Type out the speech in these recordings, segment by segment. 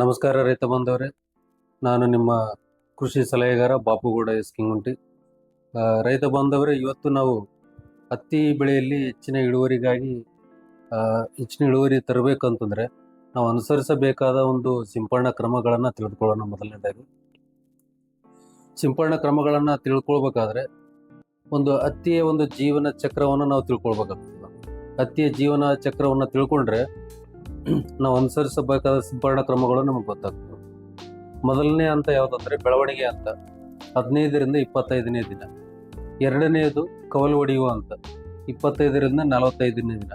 ನಮಸ್ಕಾರ ರೈತ ಬಾಂಧವರೇ. ನಾನು ನಿಮ್ಮ ಕೃಷಿ ಸಲಹೆಗಾರ ಬಾಪುಗೌಡ ಎಸ್ ಕಿಂಗುಂಟಿ ರೈತ ಬಾಂಧವರೇ, ಇವತ್ತು ನಾವು ಹತ್ತಿ ಬೆಳೆಯಲ್ಲಿ ಹೆಚ್ಚಿನ ಇಳುವರಿಗಾಗಿ ಹೆಚ್ಚಿನ ಇಳುವರಿ ತರಬೇಕಂತಂದರೆ ನಾವು ಅನುಸರಿಸಬೇಕಾದ ಒಂದು ಸಿಂಪರಣ ಕ್ರಮಗಳನ್ನು ತಿಳಿದುಕೊಳ್ಳೋಣ ಮೊದಲನೇದಾಗಿ. ಸಿಂಪರಣ ಕ್ರಮಗಳನ್ನು ತಿಳ್ಕೊಳ್ಬೇಕಾದ್ರೆ ಒಂದು ಹತ್ತಿಯ ಒಂದು ಜೀವನ ಚಕ್ರವನ್ನು ನಾವು ತಿಳ್ಕೊಳ್ಬೇಕಾಗ್ತದೆ. ಹತ್ತಿಯ ಜೀವನ ಚಕ್ರವನ್ನು ತಿಳ್ಕೊಂಡ್ರೆ ನಾವು ಅನುಸರಿಸಬೇಕಾದ ಸಿಂಪರಣಾ ಕ್ರಮಗಳು ನಮಗೆ ಗೊತ್ತಾಗ್ತವೆ. ಮೊದಲನೇ ಹಂತ ಯಾವುದಂದ್ರೆ ಬೆಳವಣಿಗೆ ಹಂತ, ಹದಿನೈದರಿಂದ ಇಪ್ಪತ್ತೈದನೇ ದಿನ. ಎರಡನೆಯದು ಕವಲು ಒಡೆಯುವ ಹಂತ, ಇಪ್ಪತ್ತೈದರಿಂದ ನಲವತ್ತೈದನೇ ದಿನ.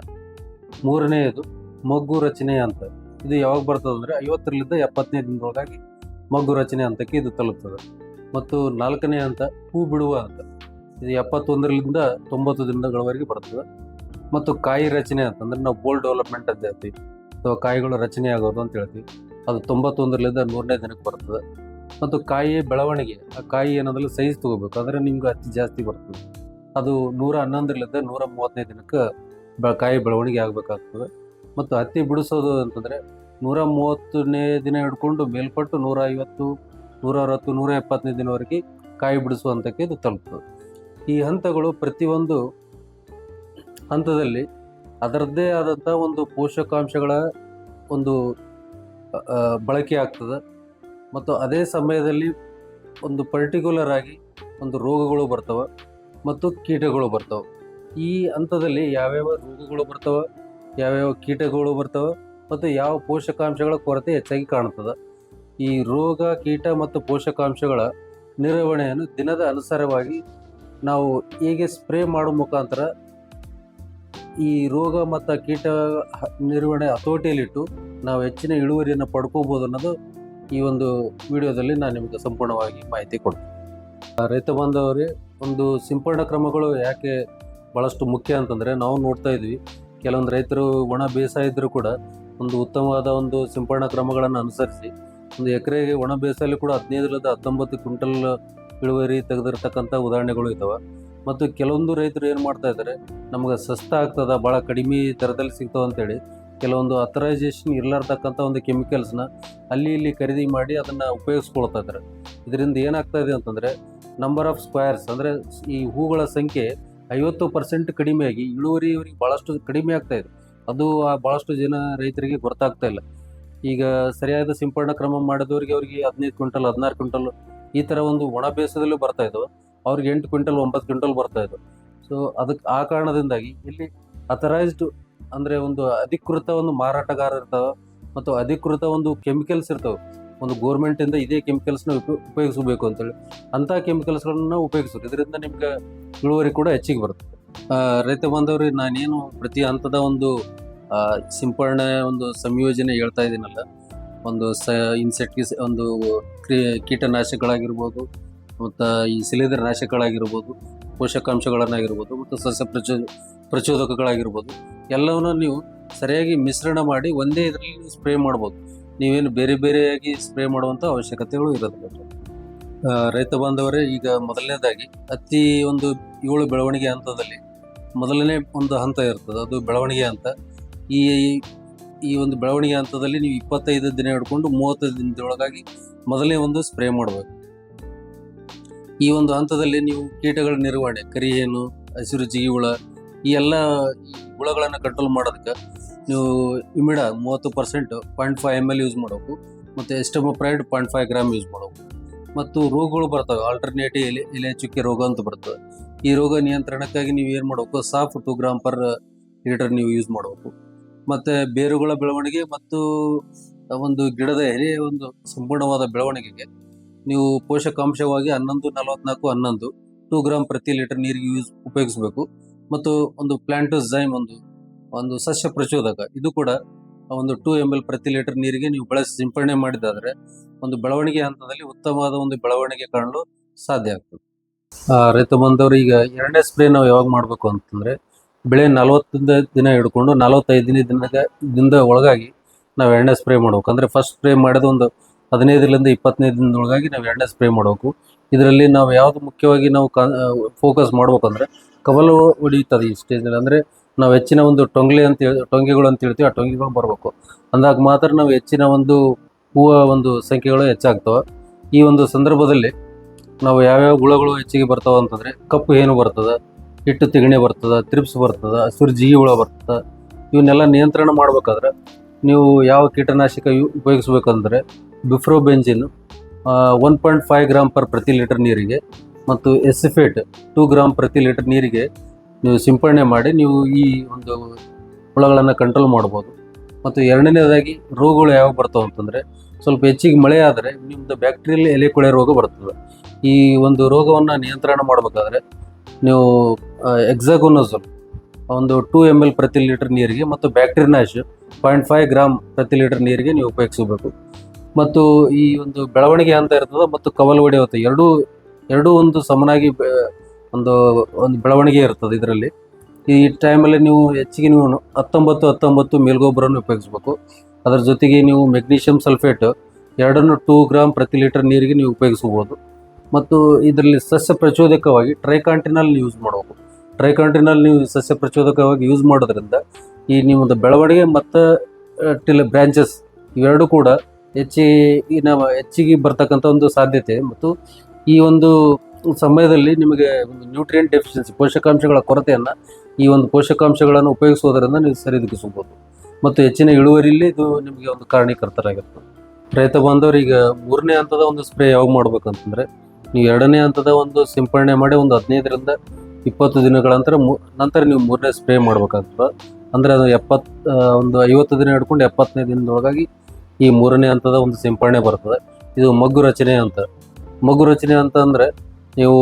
ಮೂರನೆಯದು ಮಗ್ಗು ರಚನೆ ಹಂತ, ಇದು ಯಾವಾಗ ಬರ್ತದೆ ಅಂದರೆ ಐವತ್ತರಿಂದ ಎಪ್ಪತ್ತನೇ ದಿನದೊಳಗಾಗಿ ಮಗ್ಗು ರಚನೆ ಹಂತಕ್ಕೆ ಇದು ತಲುಪ್ತದೆ. ಮತ್ತು ನಾಲ್ಕನೇ ಹಂತ ಹೂ ಬಿಡುವ ಹಂತ, ಇದು ಎಪ್ಪತ್ತೊಂದರಿಂದ ತೊಂಬತ್ತು ದಿನಗಳವರೆಗೆ ಬರ್ತದೆ. ಮತ್ತು ಕಾಯಿ ರಚನೆ ಅಂತಂದ್ರೆ ನಾವು ಬೋಲ್ ಡೆವಲಪ್ಮೆಂಟ್ ಅಂತ ಹೇಳ್ತೀವಿ. ಅಥವಾ ಕಾಯಿಗಳು ರಚನೆ ಆಗೋದು ಅಂತ ಹೇಳ್ತೀವಿ. ಅದು ತೊಂಬತ್ತೊಂದರಿಂದ ನೂರನೇ ದಿನಕ್ಕೆ ಬರ್ತದೆ. ಮತ್ತು ಕಾಯಿ ಬೆಳವಣಿಗೆ, ಆ ಕಾಯಿ ಏನಾದ್ರೂ ಸೈಜ್ ತೊಗೋಬೇಕು. ಅಂದರೆ ನಿಮ್ಗೆ ಅತಿ ಜಾಸ್ತಿ ಬರ್ತದೆ. ಅದು ನೂರ ಹನ್ನೊಂದರಿಂದ ನೂರ ಮೂವತ್ತನೇ ದಿನಕ್ಕೆ ಕಾಯಿ ಬೆಳವಣಿಗೆ ಆಗಬೇಕಾಗ್ತದೆ. ಮತ್ತು ಹತ್ತಿ ಬಿಡಿಸೋದು ಅಂತಂದರೆ ನೂರ ಮೂವತ್ತನೇ ದಿನ ಹಿಡ್ಕೊಂಡು ಮೇಲ್ಪಟ್ಟು ನೂರ ಐವತ್ತು, ನೂರ ಅರವತ್ತು, ನೂರ ಎಪ್ಪತ್ತನೇ ದಿನವರೆಗೆ ಕಾಯಿ ಬಿಡಿಸುವಂಥಕ್ಕೆ ಇದು ತಲುಪ್ತದೆ. ಈ ಹಂತಗಳು ಪ್ರತಿಯೊಂದು ಹಂತದಲ್ಲಿ ಅದರದ್ದೇ ಆದಂಥ ಒಂದು ಪೋಷಕಾಂಶಗಳ ಒಂದು ಬಳಕೆ ಆಗ್ತದೆ. ಮತ್ತು ಅದೇ ಸಮಯದಲ್ಲಿ ಒಂದು ಪರ್ಟಿಕ್ಯುಲರ್ ಆಗಿ ಒಂದು ರೋಗಗಳು ಬರ್ತವೆ ಮತ್ತು ಕೀಟಗಳು ಬರ್ತವೆ. ಈ ಹಂತದಲ್ಲಿ ಯಾವ್ಯಾವ ರೋಗಗಳು ಬರ್ತವೆ, ಯಾವ್ಯಾವ ಕೀಟಗಳು ಬರ್ತವೆ ಮತ್ತು ಯಾವ ಪೋಷಕಾಂಶಗಳ ಕೊರತೆ ಹೆಚ್ಚಾಗಿ ಕಾಣ್ತದೆ. ಈ ರೋಗ, ಕೀಟ ಮತ್ತು ಪೋಷಕಾಂಶಗಳ ನಿರ್ವಹಣೆಯನ್ನು ದಿನದ ಅನುಸಾರವಾಗಿ ನಾವು ಹೇಗೆ ಸ್ಪ್ರೇ ಮಾಡೋ ಮುಖಾಂತರ ಈ ರೋಗ ಮತ್ತು ಕೀಟ ನಿರ್ವಹಣೆ ಹತೋಟಿಯಲ್ಲಿಟ್ಟು ನಾವು ಹೆಚ್ಚಿನ ಇಳುವರಿಯನ್ನು ಪಡ್ಕೋಬೋದು ಅನ್ನೋದು ಈ ಒಂದು ವಿಡಿಯೋದಲ್ಲಿ ನಾನು ನಿಮಗೆ ಸಂಪೂರ್ಣವಾಗಿ ಮಾಹಿತಿ ಕೊಡ್ತೀನಿ. ರೈತ ಬಾಂಧವರೇ, ಒಂದು ಸಿಂಪಡಣ ಕ್ರಮಗಳು ಯಾಕೆ ಭಾಳಷ್ಟು ಮುಖ್ಯ ಅಂತಂದರೆ ನಾವು ನೋಡ್ತಾ ಇದ್ವಿ. ಕೆಲವೊಂದು ರೈತರು ಒಣ ಬೇಸಾಯ ಇದ್ದರೂ ಕೂಡ ಒಂದು ಉತ್ತಮವಾದ ಒಂದು ಸಿಂಪಡಣ ಕ್ರಮಗಳನ್ನು ಅನುಸರಿಸಿ ಒಂದು ಎಕರೆಗೆ ಒಣ ಬೇಸಾಯಲ್ಲಿ ಕೂಡ ಹದಿನೈದರಿಂದ ಹತ್ತೊಂಬತ್ತು ಕ್ವಿಂಟಲ್ ಇಳುವರಿ ತೆಗೆದಿರ್ತಕ್ಕಂಥ ಉದಾಹರಣೆಗಳು ಇದ್ದಾವೆ ಮತ್ತು ಕೆಲವೊಂದು ರೈತರು ಏನು ಮಾಡ್ತಾ ಇದ್ದಾರೆ, ನಮಗೆ ಸಸ್ತ ಆಗ್ತದ ಭಾಳ ಕಡಿಮೆ ದರದಲ್ಲಿ ಸಿಗ್ತಾವ ಅಂತೇಳಿ ಕೆಲವೊಂದು ಅಥರೈಸೇಷನ್ ಇರಲಾರ್ದಕ್ಕಂಥ ಒಂದು ಕೆಮಿಕಲ್ಸ್ನ ಅಲ್ಲಿ ಇಲ್ಲಿ ಖರೀದಿ ಮಾಡಿ ಅದನ್ನು ಉಪಯೋಗಿಸ್ಕೊಳ್ತಾ ಇದ್ದಾರೆ. ಇದರಿಂದ ಏನಾಗ್ತಾ ಇದೆ ಅಂತಂದರೆ ನಂಬರ್ ಆಫ್ ಸ್ಕ್ವಯರ್ಸ್ ಅಂದರೆ ಈ ಹೂಗಳ ಸಂಖ್ಯೆ ಐವತ್ತು ಪರ್ಸೆಂಟ್ ಕಡಿಮೆಯಾಗಿ ಇಳುವರಿ ಇವರಿಗೆ ಭಾಳಷ್ಟು ಕಡಿಮೆ ಆಗ್ತಾ ಇದೆ. ಅದು ಆ ಭಾಳಷ್ಟು ಜನ ರೈತರಿಗೆ ಗೊತ್ತಾಗ್ತಾ ಇಲ್ಲ. ಈಗ ಸರಿಯಾದ ಸಿಂಪರಣಾ ಕ್ರಮ ಮಾಡಿದವರಿಗೆ ಅವರಿಗೆ ಹದಿನೈದು ಕ್ವಿಂಟಲ್, ಹದಿನಾರು ಕ್ವಿಂಟಲ್ ಈ ಥರ ಒಂದು ಒಣ ಬೇಸದಲ್ಲೂ ಬರ್ತಾ ಇದ್ದಾವೆ ಅವ್ರಿಗೆ ಎಂಟು ಕ್ವಿಂಟಲ್ ಒಂಬತ್ತು ಕ್ವಿಂಟಲ್ ಬರ್ತಾ ಇದ್ದಾವೆ ಸೊ ಅದಕ್ಕೆ ಆ ಕಾರಣದಿಂದಾಗಿ ಇಲ್ಲಿ ಅಥರೈಸ್ಡ್ ಅಂದರೆ ಒಂದು ಅಧಿಕೃತ ಒಂದು ಮಾರಾಟಗಾರ ಇರ್ತಾವೆ ಮತ್ತು ಅಧಿಕೃತ ಒಂದು ಕೆಮಿಕಲ್ಸ್ ಇರ್ತವೆ. ಒಂದು ಗೋರ್ಮೆಂಟಿಂದ ಇದೇ ಕೆಮಿಕಲ್ಸ್ನ ಉಪ ಉಪಯೋಗಿಸಬೇಕು ಅಂತೇಳಿ. ಅಂಥ ಕೆಮಿಕಲ್ಸ್ಗಳನ್ನ ಉಪಯೋಗಿಸ್ಬೇಕು. ಇದರಿಂದ ನಿಮ್ಗೆ ಇಳುವರಿ ಕೂಡ ಹೆಚ್ಚಿಗೆ ಬರುತ್ತೆ. ಆ, ರೈತ ಬಾಂಧವ್ರಿ ನಾನೇನು ಪ್ರತಿ ಹಂತದ ಒಂದು ಸಿಂಪರಣೆ ಒಂದು ಸಂಯೋಜನೆ ಹೇಳ್ತಾ ಇದ್ದೀನಲ್ಲ ಒಂದು ಸ ಇನ್ಸೆಕ್ಟಿಸ್ ಒಂದು ಕ್ರಿ ಕೀಟನಾಶಕಗಳಾಗಿರ್ಬೋದು ಮತ್ತು ಈ ಶಿಲೀಂಧ್ರ ನಾಶಕಗಳಾಗಿರ್ಬೋದು, ಪೋಷಕಾಂಶಗಳನ್ನಾಗಿರ್ಬೋದು, ಮತ್ತು ಸಸ್ಯ ಪ್ರಚೋ, ಪ್ರಚೋದಕಗಳಾಗಿರ್ಬೋದು, ಎಲ್ಲವನ್ನು ನೀವು ಸರಿಯಾಗಿ ಮಿಶ್ರಣ ಮಾಡಿ ಒಂದೇ ಇದರಲ್ಲಿ ಸ್ಪ್ರೇ ಮಾಡ್ಬೋದು. ನೀವೇನು ಬೇರೆ ಬೇರೆಯಾಗಿ ಸ್ಪ್ರೇ ಮಾಡುವಂಥ ಅವಶ್ಯಕತೆಗಳು ಇರೋದಿಲ್ಲ. ರೈತ ಬಾಂಧವರೇ, ಈಗ ಮೊದಲನೇದಾಗಿ ಅತಿ ಒಂದು ಏಳು ಬೆಳವಣಿಗೆ ಹಂತದಲ್ಲಿ, ಮೊದಲನೇ ಒಂದು ಹಂತ ಇರ್ತದೆ, ಅದು ಬೆಳವಣಿಗೆ ಹಂತ. ಈ ಈ ಒಂದು ಬೆಳವಣಿಗೆ ಹಂತದಲ್ಲಿ ನೀವು ಇಪ್ಪತ್ತೈದು ದಿನ ಹಿಡ್ಕೊಂಡು ಮೂವತ್ತೈದು ದಿನದೊಳಗಾಗಿ ಮೊದಲನೇ ಒಂದು ಸ್ಪ್ರೇ ಮಾಡಬೇಕು. ಈ ಒಂದು ಹಂತದಲ್ಲಿ ನೀವು ಕೀಟಗಳ ನಿರ್ವಹಣೆ, ಕರಿಹೇನು, ಹಸಿರು ಜಿಗಿ ಹುಳ, ಈ ಎಲ್ಲ ಹುಳಗಳನ್ನು ಕಂಟ್ರೋಲ್ ಮಾಡೋದಕ್ಕೆ ನೀವು ಇಮಿಡ ಮೂವತ್ತು percent point five M L use ಮಾಡಬೇಕು. ಮತ್ತು ಎಸ್ಟಮೋಪ್ರೈಡ್ ಪಾಯಿಂಟ್ ಫೈವ್ ಗ್ರಾಮ್ ಯೂಸ್ ಮಾಡಬೇಕು. ಮತ್ತು ರೋಗಗಳು ಬರ್ತವೆ ಆಲ್ಟರ್ನೇಟಿವ್ ಎಲೆ ಎಲೆ ಚುಕ್ಕೆ ರೋಗ ಅಂತ ಬರ್ತದೆ. ಈ ರೋಗ ನಿಯಂತ್ರಣಕ್ಕಾಗಿ ನೀವು ಏನು ಮಾಡಬೇಕು? ಸಾಫ್ ಟು ಗ್ರಾಮ್ ಪರ್ ಲೀಟರ್ ನೀವು ಯೂಸ್ ಮಾಡಬೇಕು. ಮತ್ತು ಬೇರುಗಳ ಬೆಳವಣಿಗೆ ಮತ್ತು ಒಂದು ಗಿಡದ ಎಲೆಯ ಒಂದು ಸಂಪೂರ್ಣವಾದ ಬೆಳವಣಿಗೆಗೆ ನೀವು ಪೋಷಕಾಂಶವಾಗಿ ಹನ್ನೊಂದು, ನಲವತ್ನಾಲ್ಕು, ಹನ್ನೊಂದು ಟೂ ಗ್ರಾಮ್ ಪ್ರತಿ ಲೀಟರ್ ನೀರಿಗೆ ಯೂಸ್ ಉಪಯೋಗಿಸಬೇಕು. ಮತ್ತು ಒಂದು ಪ್ಲಾಂಟೋಸೈಮ್ ಒಂದು ಒಂದು ಸಸ್ಯ ಪ್ರಚೋದಕ, ಇದು ಕೂಡ ಒಂದು ಟೂ ಎಂ ಎಲ್ ಪ್ರತಿ ಲೀಟರ್ ನೀರಿಗೆ ನೀವು ಬಳಸಿ ಸಿಂಪಡಣೆ ಮಾಡಿದಾದರೆ ಒಂದು ಬೆಳವಣಿಗೆ ಹಂತದಲ್ಲಿ ಉತ್ತಮವಾದ ಒಂದು ಬೆಳವಣಿಗೆ ಕಾಣಲು ಸಾಧ್ಯ ಆಗ್ತದೆ. ರೈತ ಬಂದವರು ಈಗ ಎರಡನೇ ಸ್ಪ್ರೇ ನಾವು ಯಾವಾಗ ಮಾಡಬೇಕು ಅಂತಂದ್ರೆ, ಬೆಳೆ ನಲವತ್ತಿಂದ ದಿನ ಹಿಡ್ಕೊಂಡು ನಲವತ್ತೈದನೇ ದಿನದ ದಿನದ ಒಳಗಾಗಿ ನಾವು ಎರಡನೇ ಸ್ಪ್ರೇ ಮಾಡ್ಬೇಕು. ಅಂದರೆ ಫಸ್ಟ್ ಸ್ಪ್ರೇ ಮಾಡಿದ ಒಂದು ಹದಿನೈದರಿಂದ ಇಪ್ಪತ್ತೈದು ದಿನದೊಳಗಾಗಿ ನಾವು ಎಣ್ಣೆ ಸ್ಪ್ರೇ ಮಾಡಬೇಕು. ಇದರಲ್ಲಿ ನಾವು ಯಾವುದು ಮುಖ್ಯವಾಗಿ ನಾವು ಫೋಕಸ್ ಮಾಡ್ಬೇಕಂದ್ರೆ ಕವಲು ಹೊಡೆಯುತ್ತದೆ ಈ ಸ್ಟೇಜ್ನಲ್ಲಿ ಅಂದರೆ ನಾವು ಹೆಚ್ಚಿನ ಒಂದು ಟೊಂಗ್ಲೆ ಅಂತ ಟೊಂಗೆಗಳು ಅಂತ ಹೇಳ್ತೀವಿ, ಆ ಟೊಂಗೆಗಳು ಬರಬೇಕು. ಅಂದಾಗ ಮಾತ್ರ ನಾವು ಹೆಚ್ಚಿನ ಒಂದು ಹೂವು ಒಂದು ಸಂಖ್ಯೆಗಳು ಹೆಚ್ಚಾಗ್ತವೆ. ಈ ಒಂದು ಸಂದರ್ಭದಲ್ಲಿ ನಾವು ಯಾವ್ಯಾವ ಹುಳಗಳು ಹೆಚ್ಚಿಗೆ ಬರ್ತಾವ ಅಂತಂದರೆ ಕಪ್ಪು ಏನು ಬರ್ತದೆ, ಹಿಟ್ಟು ತಿಗಣೆ ಬರ್ತದೆ ತ್ರಿಪ್ಸ್ ಬರ್ತದೆ, ಹಸಿರು ಜಿಗಿ ಹುಳ ಬರ್ತದೆ. ಇವನ್ನೆಲ್ಲ ನಿಯಂತ್ರಣ ಮಾಡ್ಬೇಕಾದ್ರೆ ನೀವು ಯಾವ ಕೀಟನಾಶಕ ಯು, ಉಪಯೋಗಿಸ್ಬೇಕಂದ್ರೆ ಬಿಫ್ರೋಬೆಂಜಿನ್ one point five gram per ಪ್ರತಿ ಲೀಟರ್ ನೀರಿಗೆ ಮತ್ತು ಎಸಿಫೇಟ್ ಟೂ ಗ್ರಾಮ್ ಪ್ರತಿ ಲೀಟರ್ ನೀರಿಗೆ ನೀವು ಸಿಂಪಡಣೆ ಮಾಡಿ ನೀವು ಈ ಒಂದು ಹುಳಗಳನ್ನು ಕಂಟ್ರೋಲ್ ಮಾಡ್ಬೋದು. ಮತ್ತು ಎರಡನೇದಾಗಿ ರೋಗಗಳು ಯಾವಾಗ ಬರ್ತವೆ ಅಂತಂದರೆ ಸ್ವಲ್ಪ ಹೆಚ್ಚಿಗೆ ಮಳೆ ಆದರೆ ನಿಮ್ಮದು ಬ್ಯಾಕ್ಟೀರಿಯಲ್ ಎಲೆ ಕೊಳೆ ರೋಗ ಬರ್ತದೆ. ಈ ಒಂದು ರೋಗವನ್ನು ನಿಯಂತ್ರಣ ಮಾಡಬೇಕಾದ್ರೆ ನೀವು ಎಕ್ಸಾಗೋನೋಸಲ್ ಒಂದು ಟೂ ಎಂ ಎಲ್ ಪ್ರತಿ ಲೀಟರ್ ನೀರಿಗೆ ಮತ್ತು ಬ್ಯಾಕ್ಟೀರಿಯಾಶ್ ಪಾಯಿಂಟ್ ಫೈವ್ ಗ್ರಾಮ್ ಪ್ರತಿ ಲೀಟರ್ ನೀರಿಗೆ ನೀವು ಉಪಯೋಗಿಸಬೇಕು. ಮತ್ತು ಈ ಒಂದು ಬೆಳವಣಿಗೆ ಅಂತ ಇರ್ತದೆ ಮತ್ತು ಕವಲು ಹೊತ್ತು ಎರಡೂ ಎರಡೂ ಒಂದು ಸಮನಾಗಿ ಒಂದು ಒಂದು ಬೆಳವಣಿಗೆ ಇರ್ತದೆ ಇದರಲ್ಲಿ. ಈ ಟೈಮಲ್ಲಿ ನೀವು ಹೆಚ್ಚಿಗೆ ನೀವು ಹತ್ತೊಂಬತ್ತು ಹತ್ತೊಂಬತ್ತು ಮೇಲ್ಗೊಬ್ಬರನ್ನು ಉಪಯೋಗಿಸ್ಬೇಕು. ಅದರ ಜೊತೆಗೆ ನೀವು ಮೆಗ್ನೀಷಿಯಂ ಸಲ್ಫೇಟ್ ಎರಡನ್ನು ಟೂ ಗ್ರಾಮ್ ಪ್ರತಿ ಲೀಟರ್ ನೀರಿಗೆ ನೀವು ಉಪಯೋಗಿಸ್ಬೋದು ಮತ್ತು ಇದರಲ್ಲಿ ಸಸ್ಯ ಪ್ರಚೋದಕವಾಗಿ ಟ್ರೈಕಾಂಟಿನಲ್ ಯೂಸ್ ಮಾಡಬೇಕು. ಟ್ರೈಕಾಂಟಿನಲ್ ನೀವು ಸಸ್ಯ ಪ್ರಚೋದಕವಾಗಿ ಯೂಸ್ ಮಾಡೋದ್ರಿಂದ ಈ ನಿಮ್ಮದು ಬೆಳವಣಿಗೆ ಮತ್ತು ಟಿಲ್ ಬ್ರ್ಯಾಂಚಸ್ ಇವೆರಡೂ ಕೂಡ ಹೆಚ್ಚಿನ ಹೆಚ್ಚಿಗೆ ಬರ್ತಕ್ಕಂಥ ಒಂದು ಸಾಧ್ಯತೆ. ಮತ್ತು ಈ ಒಂದು ಸಮಯದಲ್ಲಿ ನಿಮಗೆ ನ್ಯೂಟ್ರಿಯೆಂಟ್ ಡೆಫಿಷಿಯನ್ಸಿ ಪೋಷಕಾಂಶಗಳ ಕೊರತೆಯನ್ನು ಈ ಒಂದು ಪೋಷಕಾಂಶಗಳನ್ನು ಉಪಯೋಗಿಸೋದರಿಂದ ನೀವು ಸರಿದೂಗಿಸಬಹುದು ಮತ್ತು ಹೆಚ್ಚಿನ ಇಳುವರಿಯಲ್ಲಿ ಇದು ನಿಮಗೆ ಒಂದು ಕಾರಣೀಕರ್ತರಾಗಿರ್ತದೆ ರೈತ ಬಾಂಧವರು ಈಗ ಮೂರನೇ ಹಂತದ ಒಂದು ಸ್ಪ್ರೇ ಯಾವಾಗ ಮಾಡ್ಬೇಕಂತಂದರೆ, ನೀವು ಎರಡನೇ ಹಂತದ ಒಂದು ಸಿಂಪಡಣೆ ಮಾಡಿ ಒಂದು ಹದಿನೈದರಿಂದ ಇಪ್ಪತ್ತು ದಿನಗಳ ನಂತರ ನಂತರ ನೀವು ಮೂರನೇ ಸ್ಪ್ರೇ ಮಾಡಬೇಕಾಗ್ತದೆ. ಅಂದರೆ ಅದು ಎಪ್ಪತ್ತು ಒಂದು ಐವತ್ತು ದಿನ ಹಿಡ್ಕೊಂಡು ಎಪ್ಪತ್ತನೇ ದಿನದೊಳಗಾಗಿ ಈ ಮೂರನೇ ಹಂತದ ಒಂದು ಸಿಂಪಡಣೆ ಬರ್ತದೆ. ಇದು ಮಗ್ಗು ರಚನೆ ಅಂತ. ಮಗ್ಗು ರಚನೆ ಅಂತ ಅಂದರೆ ನೀವು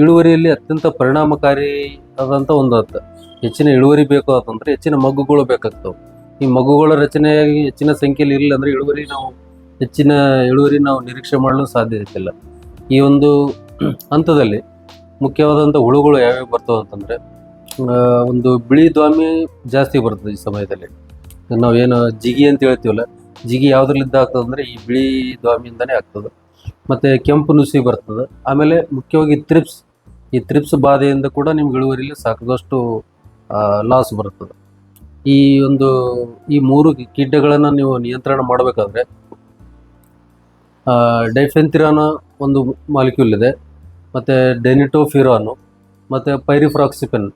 ಇಳುವರಿಯಲ್ಲಿ ಅತ್ಯಂತ ಪರಿಣಾಮಕಾರಿ ಆದಂಥ ಒಂದು ಅಂತ ಹೆಚ್ಚಿನ ಇಳುವರಿ ಬೇಕು ಅಂತಂದ್ರೆ ಹೆಚ್ಚಿನ ಮಗ್ಗುಗಳು ಬೇಕಾಗ್ತವೆ. ಈ ಮಗ್ಗುಗಳ ರಚನೆಯಾಗಿ ಹೆಚ್ಚಿನ ಸಂಖ್ಯೆಯಲ್ಲಿ ಇರಲಿಲ್ಲ ಅಂದರೆ ಇಳುವರಿ ನಾವು, ಹೆಚ್ಚಿನ ಇಳುವರಿ ನಾವು ನಿರೀಕ್ಷೆ ಮಾಡಲು ಸಾಧ್ಯತೆ ಇಲ್ಲ. ಈ ಒಂದು ಹಂತದಲ್ಲಿ ಮುಖ್ಯವಾದಂಥ ಹುಳುಗಳು ಯಾವ್ಯಾವ ಬರ್ತವೆ ಅಂತಂದರೆ ಒಂದು ಬಿಳಿ ದ್ವಾಮಿ ಜಾಸ್ತಿ ಬರ್ತದೆ ಈ ಸಮಯದಲ್ಲಿ. ನಾವು ಏನು ಜಿಗಿ ಅಂತ ಹೇಳ್ತೀವಲ್ಲ, ಜಿಗಿ ಯಾವುದ್ರಲ್ಲಿದ್ದ ಆಗ್ತದೆ ಅಂದರೆ ಈ ಬಿಳಿ ದ್ವಾಮಿಯಿಂದನೇ ಆಗ್ತದೆ. ಮತ್ತು ಕೆಂಪು ನುಸಿ ಬರ್ತದೆ. ಆಮೇಲೆ ಮುಖ್ಯವಾಗಿ ತ್ರಿಪ್ಸ್ ಈ ತ್ರಿಪ್ಸ್ ಬಾಧೆಯಿಂದ ಕೂಡ ನಿಮ್ಗೆ ಇಳುವರಿಲಿ ಸಾಕಷ್ಟು ಲಾಸ್ ಬರ್ತದೆ. ಈ ಒಂದು, ಈ ಮೂರು ಕೀಟಗಳನ್ನು ನೀವು ನಿಯಂತ್ರಣ ಮಾಡಬೇಕಾದ್ರೆ ಡೈಫೆಂತಿರಾನ ಒಂದು ಮಾಲಿಕ್ಯೂಲ್ ಇದೆ. ಮತ್ತು ಡೆನಿಟೋಫಿರಾನು ಮತ್ತು ಪೈರಿಫ್ರಾಕ್ಸಿಪೆನ್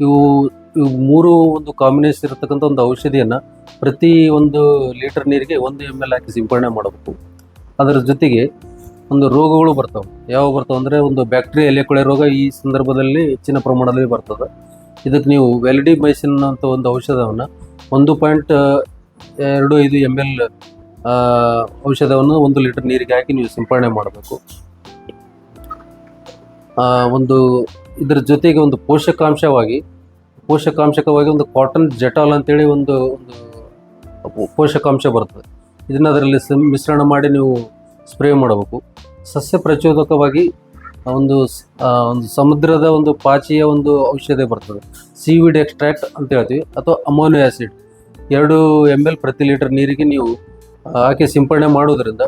ಇವು ಇವು ಮೂರು ಒಂದು ಕಾಂಬಿನೇಷನ್ ಇರತಕ್ಕಂಥ ಒಂದು ಔಷಧಿಯನ್ನು ಪ್ರತಿ ಒಂದು ಲೀಟರ್ ನೀರಿಗೆ ಒಂದು ಎಂ ಎಲ್ ಹಾಕಿ ಸಿಂಪಡಣೆ ಮಾಡಬೇಕು. ಅದರ ಜೊತೆಗೆ ಒಂದು ರೋಗಗಳು ಬರ್ತವೆ. ಯಾವ ಬರ್ತವೆ ಅಂದರೆ ಒಂದು ಬ್ಯಾಕ್ಟೀರಿಯಾ ಎಲೆ ಕೊಳೆ ರೋಗ ಈ ಸಂದರ್ಭದಲ್ಲಿ ಹೆಚ್ಚಿನ ಪ್ರಮಾಣದಲ್ಲಿ ಬರ್ತದೆ. ಇದಕ್ಕೆ ನೀವು ವೆಲಿಡಿ ಮೈಸಿನ್ ಅಂತ ಒಂದು ಔಷಧವನ್ನು ಒಂದು ಪಾಯಿಂಟ್ ಎರಡು ಐದು ಎಂ ಎಲ್ ಔಷಧವನ್ನು ಒಂದು ಲೀಟರ್ ನೀರಿಗೆ ಹಾಕಿ ನೀವು ಸಿಂಪಡಣೆ ಮಾಡಬೇಕು. ಒಂದು ಇದರ ಜೊತೆಗೆ ಒಂದು ಪೋಷಕಾಂಶವಾಗಿ, ಪೋಷಕಾಂಶಕವಾಗಿ ಒಂದು ಕಾಟನ್ ಜೆಟಾಲ್ ಅಂತೇಳಿ ಒಂದು ಒಂದು ಪೋಷಕಾಂಶ ಬರ್ತದೆ. ಇದನ್ನ ಅದರಲ್ಲಿ ಮಿಶ್ರಣ ಮಾಡಿ ನೀವು ಸ್ಪ್ರೇ ಮಾಡಬೇಕು. ಸಸ್ಯ ಪ್ರಚೋದಕವಾಗಿ ಒಂದು ಒಂದು ಸಮುದ್ರದ ಒಂದು ಪಾಚಿಯ ಒಂದು ಔಷಧಿ ಬರ್ತದೆ. ಸೀವಿಡ್ ಎಕ್ಸ್ಟ್ರಾಕ್ಟ್ ಅಂತ ಹೇಳ್ತೀವಿ, ಅಥವಾ ಅಮೋನಿಯೋ ಆ್ಯಸಿಡ್ ಎರಡು ಎಂ ಎಲ್ ಪ್ರತಿ ಲೀಟರ್ ನೀರಿಗೆ ನೀವು ಹಾಕಿ ಸಿಂಪಡಣೆ ಮಾಡೋದ್ರಿಂದ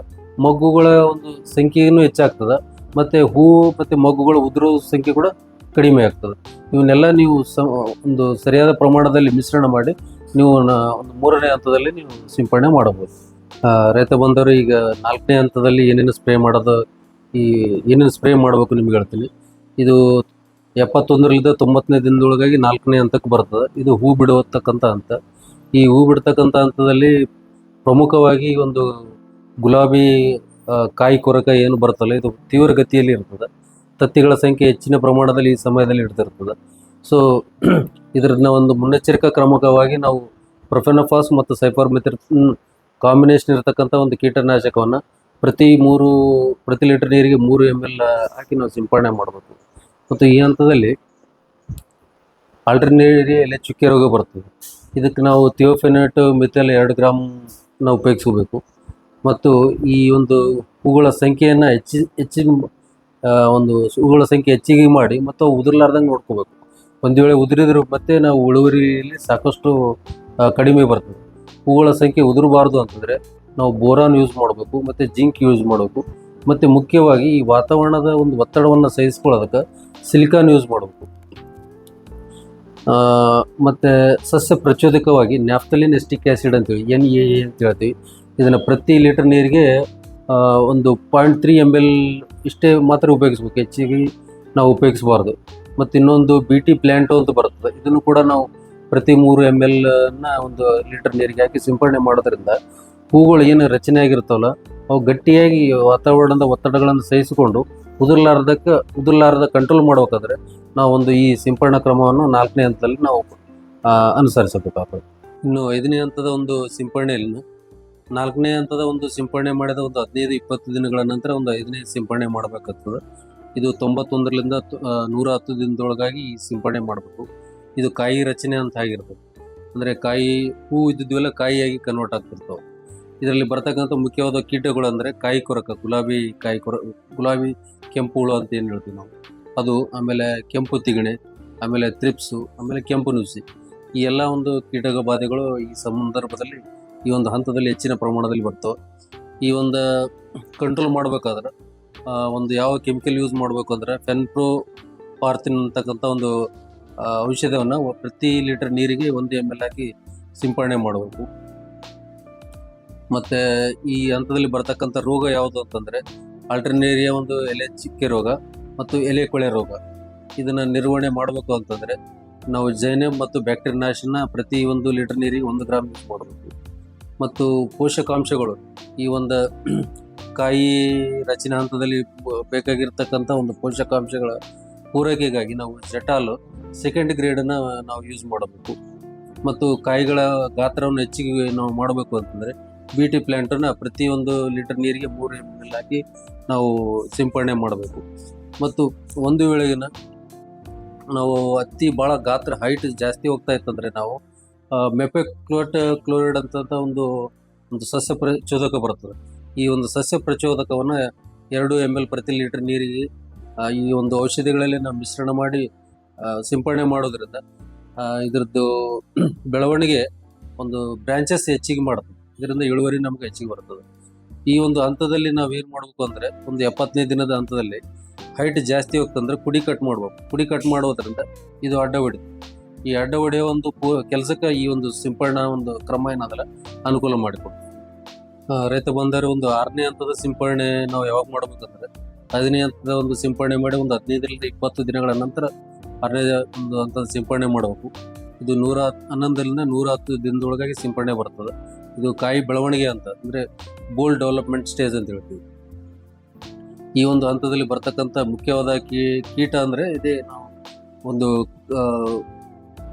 ಮಗ್ಗುಗಳ ಒಂದು ಸಂಖ್ಯೆಯೂ ಹೆಚ್ಚಾಗ್ತದೆ. ಮತ್ತು ಹೂವು ಮತ್ತು ಮಗ್ಗುಗಳು ಉದುರೋ ಸಂಖ್ಯೆ ಕೂಡ ಕಡಿಮೆ ಆಗ್ತದೆ. ಇವನ್ನೆಲ್ಲ ನೀವು ಸ, ಒಂದು ಸರಿಯಾದ ಪ್ರಮಾಣದಲ್ಲಿ ಮಿಶ್ರಣ ಮಾಡಿ ನೀವು ಒಂದು ಮೂರನೇ ಹಂತದಲ್ಲಿ ನೀವು ಸಿಂಪಡಣೆ ಮಾಡಬಹುದು. ರೈತ ಬಂದವರು ಈಗ ನಾಲ್ಕನೇ ಹಂತದಲ್ಲಿ ಏನೇನು ಸ್ಪ್ರೇ ಮಾಡೋದು, ಈ ಏನೇನು ಸ್ಪ್ರೇ ಮಾಡಬೇಕು ನಿಮ್ಗೆ ಹೇಳ್ತೀನಿ. ಇದು ಎಪ್ಪತ್ತೊಂದರಿಂದ ತೊಂಬತ್ತನೇ ದಿನದೊಳಗಾಗಿ ನಾಲ್ಕನೇ ಹಂತಕ್ಕೆ ಬರ್ತದೆ. ಇದು ಹೂ ಬಿಡುವತಕ್ಕಂಥ ಹಂತ. ಈ ಹೂ ಬಿಡ್ತಕ್ಕಂಥ ಹಂತದಲ್ಲಿ ಪ್ರಮುಖವಾಗಿ ಒಂದು ಗುಲಾಬಿ ಕಾಯಿ ಕೊರಕ ಏನು ಬರುತ್ತಲ್ಲ, ಇದು ತೀವ್ರ ಗತಿಯಲ್ಲಿ ಇರ್ತದೆ. ತತ್ತಿಗಳ ಸಂಖ್ಯೆ ಹೆಚ್ಚಿನ ಪ್ರಮಾಣದಲ್ಲಿ ಈ ಸಮಯದಲ್ಲಿ ಇಡ್ತಿರ್ತದೆ. ಸೊ ಇದರನ್ನ ಒಂದು ಮುನ್ನೆಚ್ಚರಿಕಾ ಕ್ರಮಕವಾಗಿ ನಾವು ಪ್ರೊಫೆನಫಾಸ್ ಮತ್ತು ಸೈಫರ್ಮಿತ್ರ ಕಾಂಬಿನೇಷನ್ ಇರತಕ್ಕಂಥ ಒಂದು ಕೀಟನಾಶಕವನ್ನು ಪ್ರತಿ ಮೂರು, ಪ್ರತಿ ಲೀಟರ್ ನೀರಿಗೆ ಮೂರು ಎಂ ಎಲ್ ಹಾಕಿ ನಾವು ಸಿಂಪಡಣೆ ಮಾಡಬೇಕು. ಮತ್ತು ಈ ಹಂತದಲ್ಲಿ ಎಲೆ ಚುಕ್ಕೆ ರೋಗ ಬರ್ತದೆ. ಇದಕ್ಕೆ ನಾವು ಥಿಯೋಫೆನೇಟ್ ಮಿಥೆಲ್ ಎರಡು ಗ್ರಾಮ್ ನಾವು ಉಪಯೋಗಿಸಬೇಕು. ಮತ್ತು ಈ ಒಂದು ಹೂಗಳ ಸಂಖ್ಯೆಯನ್ನು ಹೆಚ್ಚಿ ಹೆಚ್ಚಿ ಒಂದು ಹೂಗಳ ಸಂಖ್ಯೆ ಹೆಚ್ಚಿಗೆ ಮಾಡಿ ಮತ್ತು ಉದುರ್ಲಾರ್ದಂಗೆ ನೋಡ್ಕೋಬೇಕು. ಒಂದು ವೇಳೆ ಉದುರಿದ್ರೆ ಮತ್ತೆ ನಾವು ಇಳುವರಿಯಲ್ಲಿ ಸಾಕಷ್ಟು ಕಡಿಮೆ ಬರ್ತದೆ. ಹೂಗಳ ಸಂಖ್ಯೆ ಉದುರಬಾರ್ದು ಅಂತಂದರೆ ನಾವು ಬೋರಾನ್ ಯೂಸ್ ಮಾಡಬೇಕು, ಮತ್ತು ಜಿಂಕ್ ಯೂಸ್ ಮಾಡಬೇಕು, ಮತ್ತು ಮುಖ್ಯವಾಗಿ ಈ ವಾತಾವರಣದ ಒಂದು ಒತ್ತಡವನ್ನು ಸಹಿಸ್ಕೊಳ್ಳೋದಕ್ಕೆ ಸಿಲಿಕಾನ್ ಯೂಸ್ ಮಾಡಬೇಕು. ಮತ್ತು ಸಸ್ಯ ಪ್ರಚೋದಕವಾಗಿ ನ್ಯಾಫ್ತಲಿನ್ ಎಸ್ಟಿಕ್ ಆ್ಯಸಿಡ್ ಅಂತೇಳಿ, ಎನ್ ಎ ಎ ಅಂತ ಹೇಳ್ತೀವಿ. ಇದನ್ನು ಪ್ರತಿ ಲೀಟರ್ ನೀರಿಗೆ ಒಂದು ಪಾಯಿಂಟ್ ತ್ರೀ ಎಂ ಎಲ್ ಇಷ್ಟೇ ಮಾತ್ರ ಉಪಯೋಗಿಸ್ಬೇಕು. ಹೆಚ್ಚಿಗೆ ನಾವು ಉಪಯೋಗಿಸಬಾರ್ದು. ಮತ್ತು ಇನ್ನೊಂದು ಬಿ ಟಿ ಪ್ಲ್ಯಾಂಟು ಅಂತ ಬರ್ತದೆ. ಇದನ್ನು ಕೂಡ ನಾವು ಪ್ರತಿ ಮೂರು ಎಂ ಎಲ್ನ ಒಂದು ಲೀಟರ್ ನೀರಿಗೆ ಹಾಕಿ ಸಿಂಪಡಣೆ ಮಾಡೋದ್ರಿಂದ ಹೂಗಳು ಏನು ರಚನೆ ಆಗಿರ್ತಾವಲ್ಲ, ಅವು ಗಟ್ಟಿಯಾಗಿ ವಾತಾವರಣದ ಒತ್ತಡಗಳನ್ನು ಸಹಿಸಿಕೊಂಡು ಉದುರ್ಲಾರ್ದಕ್ಕೆ, ಉದುರ್ಲಾರ್ದ ಕಂಟ್ರೋಲ್ ಮಾಡಬೇಕಾದ್ರೆ ನಾವು ಒಂದು ಈ ಸಿಂಪಡಣಾ ಕ್ರಮವನ್ನು ನಾಲ್ಕನೇ ಹಂತದಲ್ಲಿ ನಾವು ಅನುಸರಿಸಬೇಕಾಗ್ತದೆ. ಇನ್ನು ಐದನೇ ಹಂತದ ಒಂದು ಸಿಂಪಡಣೆಯನ್ನು ನಾಲ್ಕನೇ ಹಂತದ ಒಂದು ಸಿಂಪಡಣೆ ಮಾಡಿದ ಒಂದು ಹದಿನೈದು ಇಪ್ಪತ್ತು ದಿನಗಳ ನಂತರ ಒಂದು ಐದನೇ ಸಿಂಪಡಣೆ ಮಾಡಬೇಕಾಗ್ತದೆ. ಇದು ತೊಂಬತ್ತೊಂದರಿಂದ ನೂರ ಹತ್ತು ದಿನದೊಳಗಾಗಿ ಈ ಸಿಂಪಡಣೆ ಮಾಡಬೇಕು. ಇದು ಕಾಯಿ ರಚನೆ ಅಂತ ಆಗಿರ್ತದೆ. ಅಂದರೆ ಕಾಯಿ, ಹೂ ಇದ್ದಿದ್ವೆಲ್ಲ ಕಾಯಿಯಾಗಿ ಕನ್ವರ್ಟ್ ಆಗ್ತಿರ್ತವೆ. ಇದರಲ್ಲಿ ಬರ್ತಕ್ಕಂಥ ಮುಖ್ಯವಾದ ಕೀಟಗಳು ಅಂದರೆ ಕಾಯಿ ಕೊರಕ, ಗುಲಾಬಿ ಕಾಯಿ ಕೊರ, ಗುಲಾಬಿ ಕೆಂಪು ಹುಳು ಅಂತ ಏನು ಹೇಳ್ತೀವಿ ನಾವು? ಅದು ಆಮೇಲೆ ಕೆಂಪು ತಿಗಣೆ, ಆಮೇಲೆ ತ್ರಿಪ್ಸು ಆಮೇಲೆ ಕೆಂಪು ನುಸಿ. ಈ ಎಲ್ಲ ಒಂದು ಕೀಟಕ ಬಾಧೆಗಳು ಈ ಸಂದರ್ಭದಲ್ಲಿ ಈ ಒಂದು ಹಂತದಲ್ಲಿ ಹೆಚ್ಚಿನ ಪ್ರಮಾಣದಲ್ಲಿ ಬರ್ತವೆ. ಈ ಒಂದು ಕಂಟ್ರೋಲ್ ಮಾಡಬೇಕಾದ್ರೆ ಒಂದು ಯಾವ ಕೆಮಿಕಲ್ ಯೂಸ್ ಮಾಡಬೇಕು ಅಂದರೆ ಫೆನ್ಪ್ರೋ ಪಾರ್ತಿನ್ ಅಂತಕ್ಕಂಥ ಒಂದು ಔಷಧವನ್ನು ಪ್ರತಿ ಲೀಟರ್ ನೀರಿಗೆ ಒಂದು ಎಂ ಎಲ್ ಹಾಕಿ ಸಿಂಪಡಣೆ ಮಾಡಬೇಕು. ಮತ್ತು ಈ ಹಂತದಲ್ಲಿ ಬರ್ತಕ್ಕಂಥ ರೋಗ ಯಾವುದು ಅಂತಂದರೆ ಆಲ್ಟರ್ನೇರಿಯಾ ಒಂದು ಎಲೆ ಚಿಕ್ಕೆ ರೋಗ ಮತ್ತು ಎಲೆ ಕೊಳೆ ರೋಗ. ಇದನ್ನು ನಿರ್ವಹಣೆ ಮಾಡಬೇಕು ಅಂತಂದರೆ, ನಾವು ಜೈನಮ್ ಮತ್ತು ಬ್ಯಾಕ್ಟೀರಿಯಾ ನಾಶನ ಪ್ರತಿ ಒಂದು ಲೀಟರ್ ನೀರಿಗೆ ಒಂದು ಗ್ರಾಮ್ ಯೂಸ್ ಮಾಡಬೇಕು. ಮತ್ತು ಪೋಷಕಾಂಶಗಳು ಈ ಒಂದು ಕಾಯಿ ರಚನೆ ಹಂತದಲ್ಲಿ ಬೇಕಾಗಿರ್ತಕ್ಕಂಥ ಒಂದು ಪೋಷಕಾಂಶಗಳ ಪೂರೈಕೆಗಾಗಿ ನಾವು ಜಟಾಲು ಸೆಕೆಂಡ್ ಗ್ರೇಡನ್ನು ನಾವು ಯೂಸ್ ಮಾಡಬೇಕು. ಮತ್ತು ಕಾಯಿಗಳ ಗಾತ್ರವನ್ನು ಹೆಚ್ಚಿಗೆ ನಾವು ಮಾಡಬೇಕು ಅಂತಂದರೆ ಬಿ ಟಿ ಪ್ಲ್ಯಾಂಟನ್ನು ಪ್ರತಿಯೊಂದು ಲೀಟರ್ ನೀರಿಗೆ ಮೂರು ಎಂ ಎಲ್ ಹಾಕಿ ನಾವು ಸಿಂಪಡಣೆ ಮಾಡಬೇಕು. ಮತ್ತು ಒಂದು ವೇಳೆಗಿನ ನಾವು ಅತಿ ಭಾಳ ಗಾತ್ರ ಹೈಟ್ ಜಾಸ್ತಿ ಹೋಗ್ತಾ ಇತ್ತಂದರೆ ನಾವು ಮೆಪೆಕ್ಲೋಟ್ ಕ್ಲೋರೈಡ್ ಅಂತ ಒಂದು ಒಂದು ಸಸ್ಯ ಪ್ರಚೋದಕ ಬರ್ತದೆ. ಈ ಒಂದು ಸಸ್ಯ ಪ್ರಚೋದಕವನ್ನು ಎರಡು ಎಂ ಎಲ್ ಪ್ರತಿ ಲೀಟರ್ ನೀರಿಗೆ ಈ ಒಂದು ಔಷಧಿಗಳಲ್ಲಿ ನಾವು ಮಿಶ್ರಣ ಮಾಡಿ ಸಿಂಪಡಣೆ ಮಾಡೋದ್ರಿಂದ ಇದರದ್ದು ಬೆಳವಣಿಗೆ ಒಂದು ಬ್ರಾಂಚಸ್ ಹೆಚ್ಚಿಗೆ ಮಾಡ್ತದೆ. ಇದರಿಂದ ಇಳುವರಿ ನಮ್ಗೆ ಹೆಚ್ಚಿಗೆ ಬರ್ತದೆ. ಈ ಒಂದು ಹಂತದಲ್ಲಿ ನಾವು ಏನು ಮಾಡಬೇಕು ಅಂದರೆ, ಒಂದು ಎಪ್ಪತ್ತನೇ ದಿನದ ಹಂತದಲ್ಲಿ ಹೈಟ್ ಜಾಸ್ತಿ ಹೋಗ್ತಂದ್ರೆ ಕುಡಿ ಕಟ್ ಮಾಡ್ಬೇಕು. ಕುಡಿ ಕಟ್ ಮಾಡೋದ್ರಿಂದ ಇದು ಅಡ್ಡ ಹೊಡಿತು ಈ ಅಡ್ಡ ಹೊಡೆಯೋ ಒಂದು ಕೆಲಸಕ್ಕೆ ಈ ಒಂದು ಸಿಂಪಡಣಾ ಒಂದು ಕ್ರಮ ಏನಾದಲ್ಲ ಅನುಕೂಲ ಮಾಡಿಕೊಡ್ತು ಆ, ರೈತ ಬಂದರೆ ಒಂದು ಆರನೇ ಹಂತದ ಸಿಂಪಡಣೆ ನಾವು ಯಾವಾಗ ಮಾಡ್ಬೇಕಂದ್ರೆ ಹದಿನೈದು ಹಂತದ ಒಂದು ಸಿಂಪಡಣೆ ಮಾಡಿ ಒಂದು ಹದಿನೈದರಿಂದ ಇಪ್ಪತ್ತು ದಿನಗಳ ನಂತರ ಆರನೇ ಒಂದು ಹಂತದ ಸಿಂಪಡಣೆ ಮಾಡಬೇಕು. ಇದು ನೂರ ಹನ್ನೊಂದರಿಂದ ನೂರ ಹತ್ತು ದಿನದೊಳಗಾಗಿ ಸಿಂಪಡಣೆ ಬರ್ತದೆ. ಇದು ಕಾಯಿ ಬೆಳವಣಿಗೆ ಅಂತ ಅಂದರೆ ಬೋಲ್ ಡೆವಲಪ್ಮೆಂಟ್ ಸ್ಟೇಜ್ ಅಂತ ಹೇಳ್ತೀವಿ. ಈ ಒಂದು ಹಂತದಲ್ಲಿ ಬರ್ತಕ್ಕಂಥ ಮುಖ್ಯವಾದ ಕೀಟ ಅಂದರೆ ಇದೇ ನಾವು ಒಂದು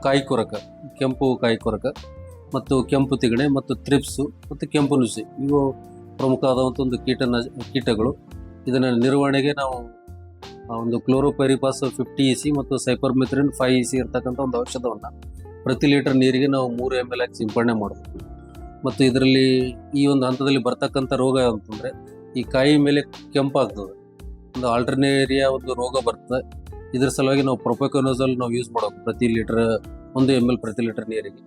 ಕಾಯಿ ಕೊರಕ ಕೆಂಪು ಕಾಯಿ ಕೊರಕ ಮತ್ತು ಕೆಂಪು ತಿಗಣೆ ಮತ್ತು ಥ್ರಿಪ್ಸು ಮತ್ತು ಕೆಂಪು ನುಸಿ. ಇವು ಪ್ರಮುಖವಾದಂಥ ಒಂದು ಕೀಟನಾಶ ಕೀಟಗಳು. ಇದನ್ನು ನಿರ್ವಹಣೆಗೆ ನಾವು ಒಂದು ಕ್ಲೋರೋಪೈರಿಪಾಸ್ ಫಿಫ್ಟಿ ಇ ಸಿ ಮತ್ತು ಸೈಪರ್ಮಿಥ್ರಿನ್ ಫೈವ್ ಇ ಸಿ ಇರ್ತಕ್ಕಂಥ ಒಂದು ಔಷಧವನ್ನು ಪ್ರತಿ ಲೀಟರ್ ನೀರಿಗೆ ನಾವು ಮೂರು ಎಂ ಎಲ್ ಹಾಕಿ ಸಿಂಪಡಣೆ ಮಾಡಬೇಕು. ಮತ್ತು ಇದರಲ್ಲಿ ಈ ಒಂದು ಹಂತದಲ್ಲಿ ಬರ್ತಕ್ಕಂಥ ರೋಗ ಅಂತಂದರೆ ಈ ಕಾಯಿ ಮೇಲೆ ಕೆಂಪಾಗ್ತದೆ. ಒಂದು ಆಲ್ಟರ್ನೇರಿಯಾ ಒಂದು ರೋಗ ಬರ್ತದೆ. ಇದ್ರ ಸಲುವಾಗಿ ನಾವು ಪ್ರೊಪೋಕೋನೋಸಲ್ ನಾವು ಯೂಸ್ ಮಾಡೋದು ಪ್ರತಿ ಲೀಟರ್, ಒಂದು ಎಂ ಎಲ್ ಪ್ರತಿ ಲೀಟರ್ ನೀರಿಗೆ.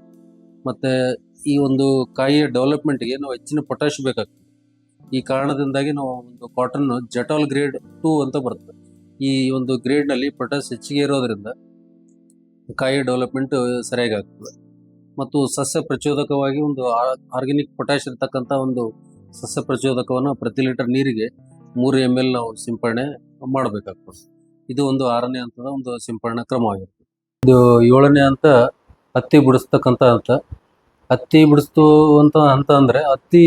ಮತ್ತು ಈ ಒಂದು ಕಾಯಿಯ ಡೆವಲಪ್ಮೆಂಟ್ಗೆ ನಾವು ಹೆಚ್ಚಿನ ಪೊಟ್ಯಾಶ್ ಬೇಕಾಗ್ತದೆ. ಈ ಕಾರಣದಿಂದಾಗಿ ನಾವು ಒಂದು ಕಾಟನ್ ಜಟಾಲ್ ಗ್ರೇಡ್ ಟೂ ಅಂತ ಬರುತ್ತೆ ಈ ಒಂದು ಗ್ರೇಡ್ನಲ್ಲಿ ಪೊಟ್ಯಾಶ್ ಹೆಚ್ಚಿಗೆ ಇರೋದ್ರಿಂದ ಕಾಯಿಯ ಡೆವಲಪ್ಮೆಂಟ್ ಸರಿಯಾಗಿ ಆಗ್ತದೆ. ಮತ್ತು ಸಸ್ಯ ಪ್ರಚೋದಕವಾಗಿ ಒಂದು ಆರ್ಗ್ಯಾನಿಕ್ ಪೊಟ್ಯಾಶ್ ಇರ್ತಕ್ಕಂಥ ಒಂದು ಸಸ್ಯ ಪ್ರಚೋದಕವನ್ನು ಪ್ರತಿ ಲೀಟರ್ ನೀರಿಗೆ ಮೂರು ಎಂ ಎಲ್ ನಾವು ಸಿಂಪಡಣೆ ಮಾಡಬೇಕಾಗ್ತದೆ. ಇದು ಒಂದು ಆರನೇ ಹಂತದ ಒಂದು ಸಿಂಪಡಣಾ ಕ್ರಮವಾಗಿರುತ್ತೆ ಇದು ಏಳನೇ ಹಂತ ಹತ್ತಿ ಬಿಡಿಸ್ತಕ್ಕಂಥ ಹಂತ. ಹತ್ತಿ ಬಿಡಿಸ್ತುವಂಥ ಹಂತ ಅಂದರೆ ಹತ್ತಿ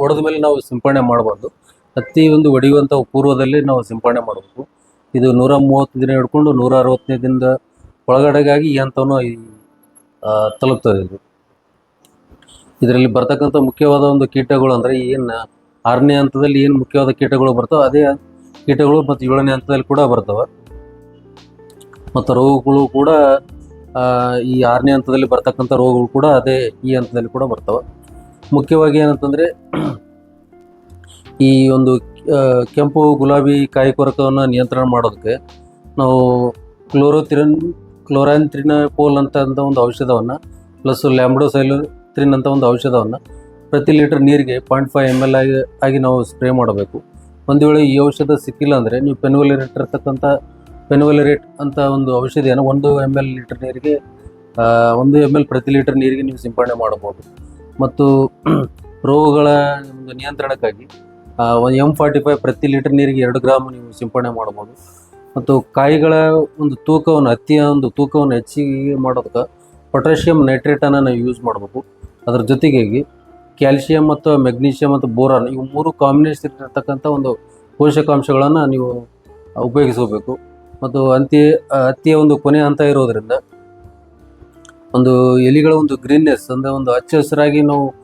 ಹೊಡೆದ ಮೇಲೆ ನಾವು ಸಿಂಪಡಣೆ ಮಾಡಬಾರ್ದು ಹತ್ತಿ ಒಂದು ಒಡೆಯುವಂಥ ಪೂರ್ವದಲ್ಲಿ ನಾವು ಸಿಂಪಡಣೆ ಮಾಡಬೇಕು. ಇದು ನೂರ ಮೂವತ್ತು ದಿನ ಹಿಡ್ಕೊಂಡು ನೂರ ಅರವತ್ತನೇ ದಿನದ ಒಳಗಡೆಗಾಗಿ ಈ ಹಂತವನ್ನು ತಲುಪ್ತದೆ ಇದು. ಇದರಲ್ಲಿ ಬರ್ತಕ್ಕಂಥ ಮುಖ್ಯವಾದ ಒಂದು ಕೀಟಗಳು ಅಂದರೆ ಏನು ಆರನೇ ಹಂತದಲ್ಲಿ ಏನು ಮುಖ್ಯವಾದ ಕೀಟಗಳು ಬರ್ತವೆ ಅದೇ ಕೀಟಗಳು ಮತ್ತು ಏಳನೇ ಹಂತದಲ್ಲಿ ಕೂಡ ಬರ್ತವೆ. ಮತ್ತು ರೋಗಗಳು ಕೂಡ ಈ ಆರನೇ ಹಂತದಲ್ಲಿ ಬರ್ತಕ್ಕಂಥ ರೋಗಗಳು ಕೂಡ ಅದೇ ಈ ಹಂತದಲ್ಲಿ ಕೂಡ ಬರ್ತವೆ. ಮುಖ್ಯವಾಗಿ ಏನಂತಂದರೆ, ಈ ಒಂದು ಕೆಂಪು ಗುಲಾಬಿ ಕಾಯಿ ಕೊರಕವನ್ನು ನಿಯಂತ್ರಣ ಮಾಡೋದಕ್ಕೆ ನಾವು ಕ್ಲೋರೋಥಿರನ್ ಕ್ಲೋರಾಂತ್ರಿನಪೋಲ್ ಪೋಲ್ ಅಂತ ಒಂದು ಔಷಧವನ್ನು, ಪ್ಲಸ್ ಲ್ಯಾಂಬ್ಡೋಸೈಲೋತ್ರಿನ್ ಅಂತ ಒಂದು ಔಷಧವನ್ನು ಪ್ರತಿ ಲೀಟರ್ ನೀರಿಗೆ ಪಾಯಿಂಟ್ ಫೈವ್ ಎಂ ಎಲ್ ಆಗಿ ಆಗಿ ನಾವು ಸ್ಪ್ರೇ ಮಾಡಬೇಕು. ಒಂದು ವೇಳೆ ಈ ಔಷಧ ಸಿಕ್ಕಿಲ್ಲ ಅಂದರೆ ನೀವು ಪೆನ್ವಲ್ ಇರ್ತಕ್ಕಂಥ ಪೆನ್ವಲಿರೇಟ್ ಅಂತ ಒಂದು ಔಷಧಿಯನ್ನು ಒಂದು ಎಂ ಎಲ್ ಲೀಟರ್ ನೀರಿಗೆ ಒಂದು ಎಂ ಎಲ್ ಪ್ರತಿ ಲೀಟರ್ ನೀರಿಗೆ ನೀವು ಸಿಂಪಡಣೆ ಮಾಡಬಹುದು. ಮತ್ತು ರೋಗಗಳ ಒಂದು ನಿಯಂತ್ರಣಕ್ಕಾಗಿ ಒಂದು ಎಂ ಫಾರ್ಟಿ ಫೈವ್ ಪ್ರತಿ ಲೀಟರ್ ನೀರಿಗೆ ಎರಡು ಗ್ರಾಮ್ ನೀವು ಸಿಂಪಡಣೆ ಮಾಡ್ಬೋದು ಮತ್ತು ಕಾಯಿಗಳ ಒಂದು ತೂಕವನ್ನು ಹತ್ತಿಯ ಒಂದು ತೂಕವನ್ನು ಹೆಚ್ಚಿಗೆ ಮಾಡೋದಕ್ಕೆ ಪೊಟ್ಯಾಷಿಯಂ ನೈಟ್ರೇಟನ್ನು ನಾವು ಯೂಸ್ ಮಾಡಬೇಕು. ಅದರ ಜೊತೆಗಾಗಿ ಕ್ಯಾಲ್ಶಿಯಂ ಮತ್ತು ಮೆಗ್ನೀಷಿಯಂ ಮತ್ತು ಬೋರಾನ್, ಇವು ಮೂರು ಕಾಂಬಿನೇಷನ್ ಇರ್ತಕ್ಕಂಥ ಒಂದು ಪೋಷಕಾಂಶಗಳನ್ನು ನೀವು ಉಪಯೋಗಿಸಬೇಕು ಮತ್ತು ಅಂತ್ಯ ಹತ್ತಿಯ ಒಂದು ಕೊನೆ ಹಂತ ಇರೋದರಿಂದ ಒಂದು ಎಲಿಗಳ ಒಂದು ಗ್ರೀನ್ನೆಸ್, ಅಂದರೆ ಒಂದು ಹಚ್ಚ ಹಸಿರಾಗಿ ನಾವು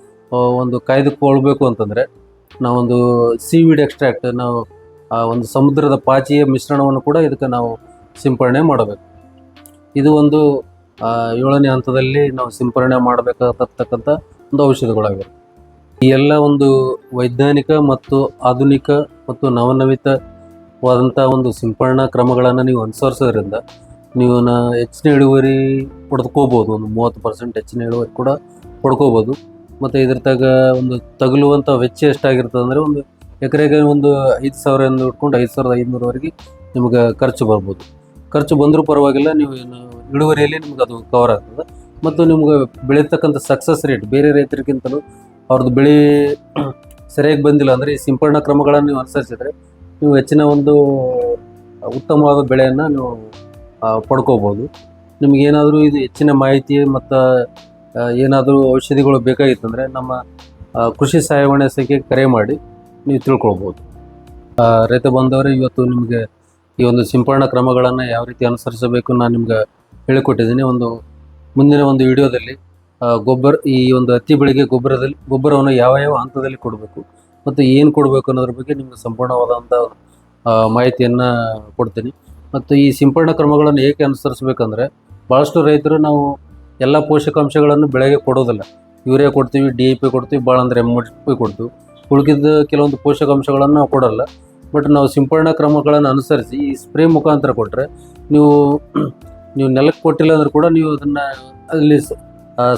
ಒಂದು ಕಾಯ್ದುಕೊಳ್ಬೇಕು ಅಂತಂದರೆ ನಾವೊಂದು ಸೀವಿಡ್ ಎಕ್ಸ್ಟ್ರಾಕ್ಟ್ ನಾವು, ಆ, ಒಂದು ಸಮುದ್ರದ ಪಾಚಿಯ ಮಿಶ್ರಣವನ್ನು ಕೂಡ ಇದಕ್ಕೆ ನಾವು ಸಿಂಪರಣೆ ಮಾಡಬೇಕು. ಇದು ಒಂದು ಏಳನೇ ಹಂತದಲ್ಲಿ ನಾವು ಸಿಂಪರಣೆ ಮಾಡಬೇಕಾಗತಕ್ಕಂಥ ಒಂದು ಔಷಧಿಗಳಾಗಿವೆ. ಈ ಎಲ್ಲ ಒಂದು ವೈಜ್ಞಾನಿಕ ಮತ್ತು ಆಧುನಿಕ ಮತ್ತು ನವನವಿತವಾದಂಥ ಒಂದು ಸಿಂಪರಣಾ ಕ್ರಮಗಳನ್ನು ನೀವು ಅನುಸರಿಸೋದ್ರಿಂದ ನೀವು ಹೆಚ್ಚಿನ ಇಳುವರಿ ಪಡೆದುಕೋಬೋದು, ಒಂದು ಮೂವತ್ತು ಪರ್ಸೆಂಟ್ ಹೆಚ್ಚಿನ ಇಳುವರಿ ಕೂಡ ಪಡ್ಕೋಬೋದು. ಮತ್ತು ಇದ್ರ ತಗ ಒಂದು ತಗುಲುವಂಥ ವೆಚ್ಚ ಎಷ್ಟಾಗಿರ್ತದೆ ಅಂದರೆ ಒಂದು ಎಕರೆಗೆ ಒಂದು ಐದು ಸಾವಿರದಿಂದ ಹಿಡ್ಕೊಂಡು ಐದು ಸಾವಿರದ ಐದುನೂರವರೆಗೆ ನಿಮಗೆ ಖರ್ಚು ಬರ್ಬೋದು. ಖರ್ಚು ಬಂದರೂ ಪರವಾಗಿಲ್ಲ, ನೀವು ಏನು ಇಳುವರಿಯಲ್ಲಿ ನಿಮ್ಗೆ ಅದು ಕವರ್ ಆಗ್ತದೆ. ಮತ್ತು ನಿಮ್ಗೆ ಬೆಳೀತಕ್ಕಂಥ ಸಕ್ಸಸ್ ರೇಟ್ ಬೇರೆ ರೈತರಿಗಿಂತಲೂ ಅವ್ರದ್ದು ಬೆಳೆ ಸರಿಯಾಗಿ ಬಂದಿಲ್ಲ ಅಂದರೆ ಈ ಸಿಂಪರಣಾ ಕ್ರಮಗಳನ್ನು ನೀವು ಅನುಸರಿಸಿದ್ರೆ ನೀವು ಹೆಚ್ಚಿನ ಒಂದು ಉತ್ತಮವಾದ ಬೆಳೆಯನ್ನು ನೀವು ಪಡ್ಕೋಬೋದು. ನಿಮಗೇನಾದರೂ ಇದು ಹೆಚ್ಚಿನ ಮಾಹಿತಿ ಮತ್ತು ಏನಾದರೂ ಔಷಧಿಗಳು ಬೇಕಾಗಿತ್ತಂದರೆ ನಮ್ಮ ಕೃಷಿ ಸಹಾಯವಾಣಿ ಸಂಖ್ಯೆ ಕರೆ ಮಾಡಿ ನೀವು ತಿಳ್ಕೊಳ್ಬೋದು. ರೈತ ಬಂದವರೇ ಇವತ್ತು ನಿಮಗೆ ಈ ಒಂದು ಸಿಂಪರಣಾ ಕ್ರಮಗಳನ್ನು ಯಾವ ರೀತಿ ಅನುಸರಿಸಬೇಕು ನಾನು ನಿಮ್ಗೆ ಹೇಳಿಕೊಟ್ಟಿದ್ದೀನಿ. ಒಂದು, ಮುಂದಿನ ಒಂದು ವಿಡಿಯೋದಲ್ಲಿ ಗೊಬ್ಬರ, ಈ ಒಂದು ಹತ್ತಿ ಬೆಳೆಗೆ ಗೊಬ್ಬರದಲ್ಲಿ, ಗೊಬ್ಬರವನ್ನು ಯಾವ ಯಾವ ಹಂತದಲ್ಲಿ ಕೊಡಬೇಕು ಮತ್ತು ಏನು ಕೊಡಬೇಕು ಅನ್ನೋದ್ರ ಬಗ್ಗೆ ನಿಮಗೆ ಸಂಪೂರ್ಣವಾದಂಥ ಮಾಹಿತಿಯನ್ನು ಕೊಡ್ತೀನಿ. ಮತ್ತು ಈ ಸಿಂಪರಣ ಕ್ರಮಗಳನ್ನು ಏಕೆ ಅನುಸರಿಸಬೇಕಂದ್ರೆ ಭಾಳಷ್ಟು ರೈತರು ನಾವು ಎಲ್ಲ ಪೋಷಕಾಂಶಗಳನ್ನು ಬೆಳೆಗೆ ಕೊಡೋದಿಲ್ಲ. ಯೂರಿಯಾ ಕೊಡ್ತೀವಿ, ಡಿ ಎ ಪಿ ಕೊಡ್ತೀವಿ ಭಾಳ ಅಂದರೆ ಎಂ ಪಿ ಕೊಡ್ತೀವಿ. ಉಳಿದಿದ್ದ ಕೆಲವೊಂದು ಪೋಷಕಾಂಶಗಳನ್ನು ನಾವು ಕೊಡಲ್ಲ. ಬಟ್ ನಾವು ಸಿಂಪರಣ ಕ್ರಮಗಳನ್ನು ಅನುಸರಿಸಿ ಈ ಸ್ಪ್ರೇ ಮುಖಾಂತರ ಕೊಟ್ಟರೆ ನೀವು ನೀವು ನೆಲಕ್ಕೆ ಕೊಟ್ಟಿಲ್ಲ ಅಂದರೂ ಕೂಡ ನೀವು ಅದನ್ನು ಅಲ್ಲಿ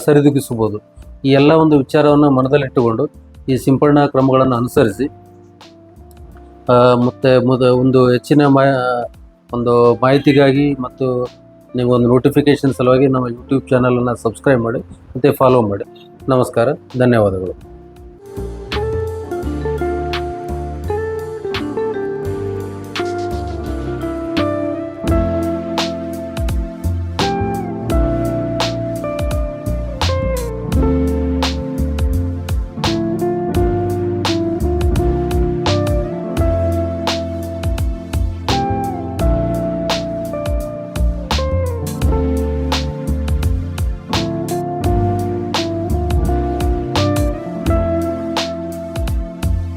ಸರಿದೂಗಿಸ್ಬೋದು. ಈ ಎಲ್ಲ ಒಂದು ವಿಚಾರವನ್ನು ಮನದಲ್ಲಿಟ್ಟುಕೊಂಡು ಈ ಸಿಂಪಡಣಾ ಕ್ರಮಗಳನ್ನು ಅನುಸರಿಸಿ ಮತ್ತು ಮೊದ ಒಂದು ಹೆಚ್ಚಿನ ಮಾ, ಒಂದು ಮಾಹಿತಿಗಾಗಿ ಮತ್ತು ನೀವು ಒಂದು ನೋಟಿಫಿಕೇಶನ್ ಸಲುವಾಗಿ ನಮ್ಮ ಯೂಟ್ಯೂಬ್ ಚಾನಲನ್ನು ಸಬ್ಸ್ಕ್ರೈಬ್ ಮಾಡಿ, ಮತ್ತು ಫಾಲೋ ಮಾಡಿ. ನಮಸ್ಕಾರ, ಧನ್ಯವಾದಗಳು.